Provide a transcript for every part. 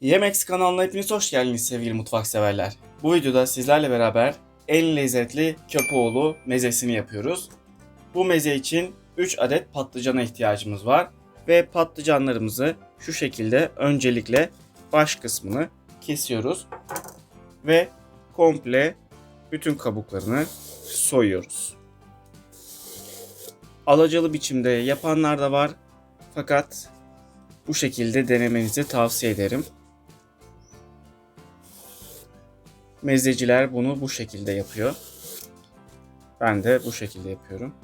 Yemex kanalına hepiniz hoş geldiniz sevgili mutfak severler. Bu videoda sizlerle beraber en lezzetli köpoğlu mezesini yapıyoruz. Bu meze için 3 adet patlıcana ihtiyacımız var ve patlıcanlarımızı şu şekilde öncelikle baş kısmını kesiyoruz ve komple bütün kabuklarını soyuyoruz. Alacalı biçimde yapanlar da var fakat bu şekilde denemenizi tavsiye ederim. Mezeciler bunu bu şekilde yapıyor. Ben de bu şekilde yapıyorum.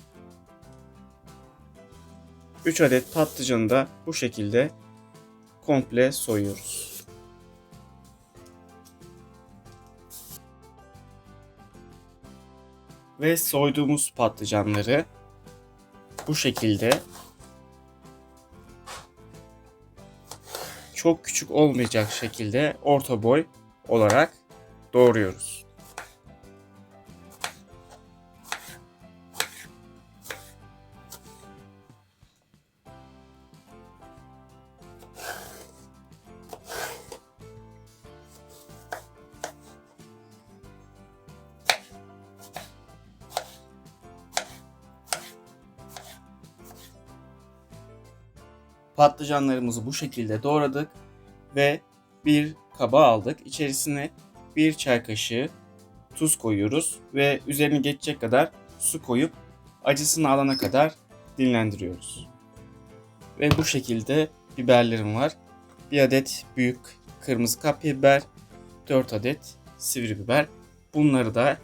3 adet patlıcanı da bu şekilde komple soyuyoruz. Ve soyduğumuz patlıcanları bu şekilde çok küçük olmayacak şekilde orta boy olarak doğruyoruz. Patlıcanlarımızı bu şekilde doğradık ve bir kaba aldık. İçerisine bir çay kaşığı tuz koyuyoruz ve üzerine geçecek kadar su koyup acısını alana kadar dinlendiriyoruz. Ve bu şekilde biberlerim var. Bir adet büyük kırmızı kapya biber, 4 adet sivri biber. Bunları da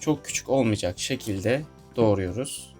çok küçük olmayacak şekilde doğruyoruz.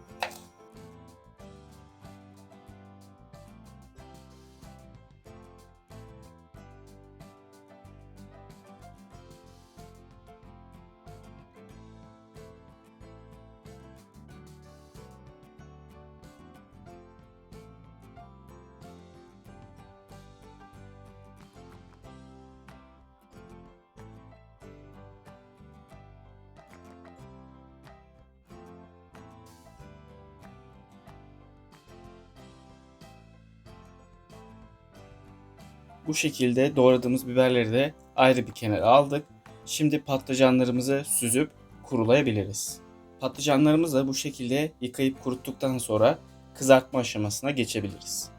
Bu şekilde doğradığımız biberleri de ayrı bir kenara aldık. Şimdi patlıcanlarımızı süzüp kurulayabiliriz. Patlıcanlarımızı da bu şekilde yıkayıp kuruttuktan sonra kızartma aşamasına geçebiliriz.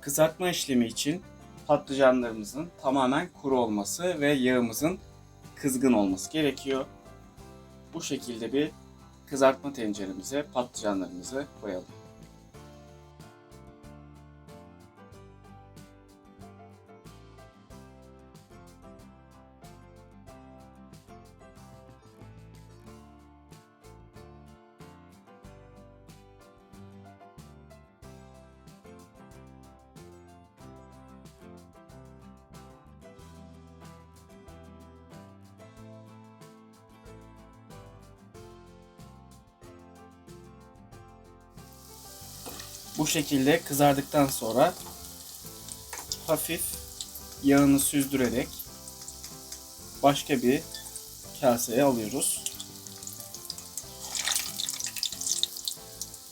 Kızartma işlemi için patlıcanlarımızın tamamen kuru olması ve yağımızın kızgın olması gerekiyor. Bu şekilde bir kızartma tenceremize patlıcanlarımızı koyalım. Bu şekilde kızardıktan sonra hafif yağını süzdürerek başka bir kaseye alıyoruz.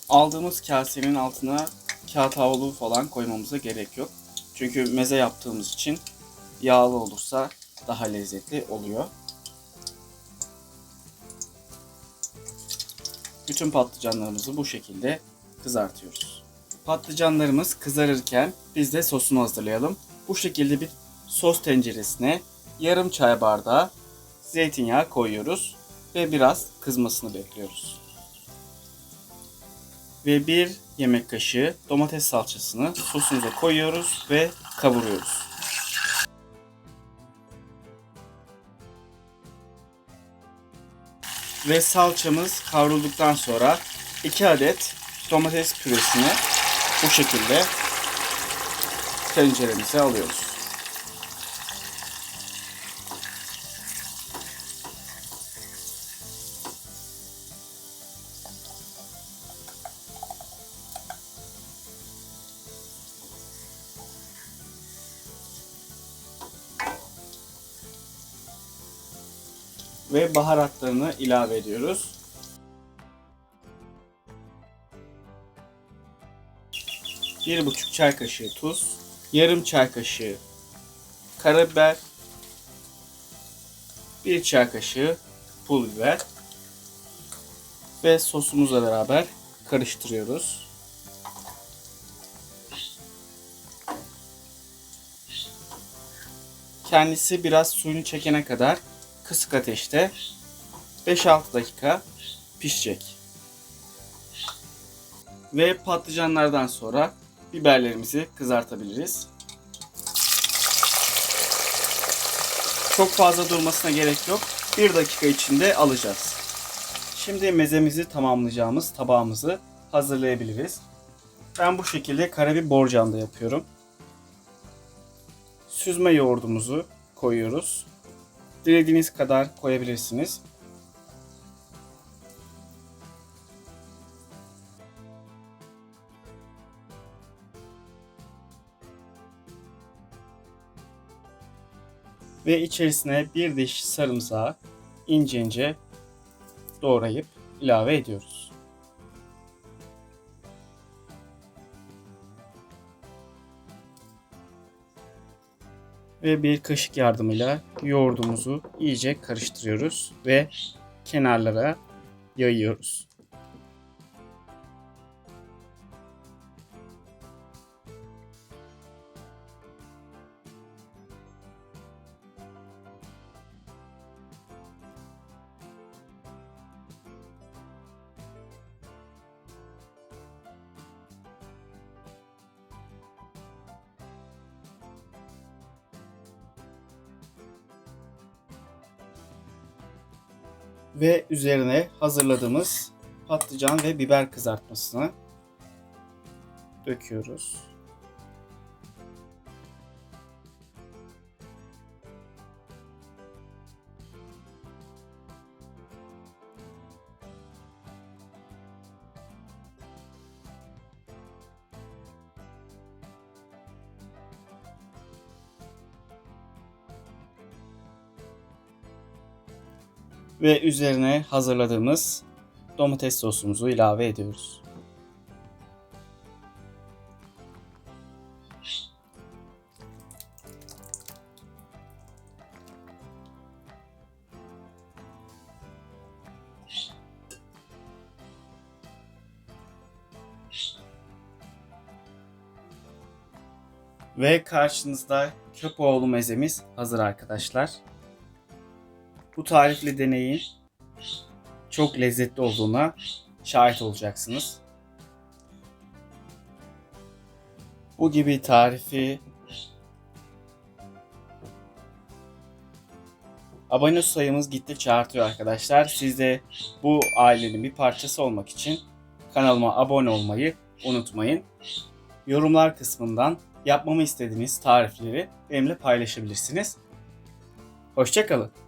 Aldığımız kasenin altına kağıt havlu falan koymamıza gerek yok. Çünkü meze yaptığımız için yağlı olursa daha lezzetli oluyor. Bütün patlıcanlarımızı bu şekilde kızartıyoruz. Patlıcanlarımız kızarırken biz de sosunu hazırlayalım. Bu şekilde bir sos tenceresine yarım çay bardağı zeytinyağı koyuyoruz ve biraz kızmasını bekliyoruz. Ve bir yemek kaşığı domates salçasını sosumuza koyuyoruz ve kavuruyoruz. Ve salçamız kavrulduktan sonra 2 adet domates püresini bu şekilde tenceremize alıyoruz. Ve baharatlarını ilave ediyoruz. Bir buçuk çay kaşığı tuz, yarım çay kaşığı karabiber, bir çay kaşığı pul biber ve sosumuzla beraber karıştırıyoruz. Kendisi biraz suyunu çekene kadar kısık ateşte 5-6 dakika pişecek. Ve patlıcanlardan sonra biberlerimizi kızartabiliriz. Çok fazla durmasına gerek yok. 1 dakika içinde alacağız. Şimdi mezemizi tamamlayacağımız tabağımızı hazırlayabiliriz. Ben bu şekilde karabiber borcamda yapıyorum. Süzme yoğurdumuzu koyuyoruz. Dilediğiniz kadar koyabilirsiniz. Ve içerisine bir diş sarımsağı ince ince doğrayıp ilave ediyoruz. Ve bir kaşık yardımıyla yoğurdumuzu iyice karıştırıyoruz ve kenarlara yayıyoruz. Ve üzerine hazırladığımız patlıcan ve biber kızartmasını döküyoruz. Ve üzerine hazırladığımız domates sosumuzu ilave ediyoruz. Ve karşınızda köpoğlu mezemiz hazır arkadaşlar. Bu tarifli deneyin çok lezzetli olduğuna şahit olacaksınız. Bu gibi tarifi abone sayımız gittikçe artıyor arkadaşlar. Siz de bu ailenin bir parçası olmak için kanalıma abone olmayı unutmayın. Yorumlar kısmından yapmamı istediğiniz tarifleri benimle paylaşabilirsiniz. Hoşçakalın.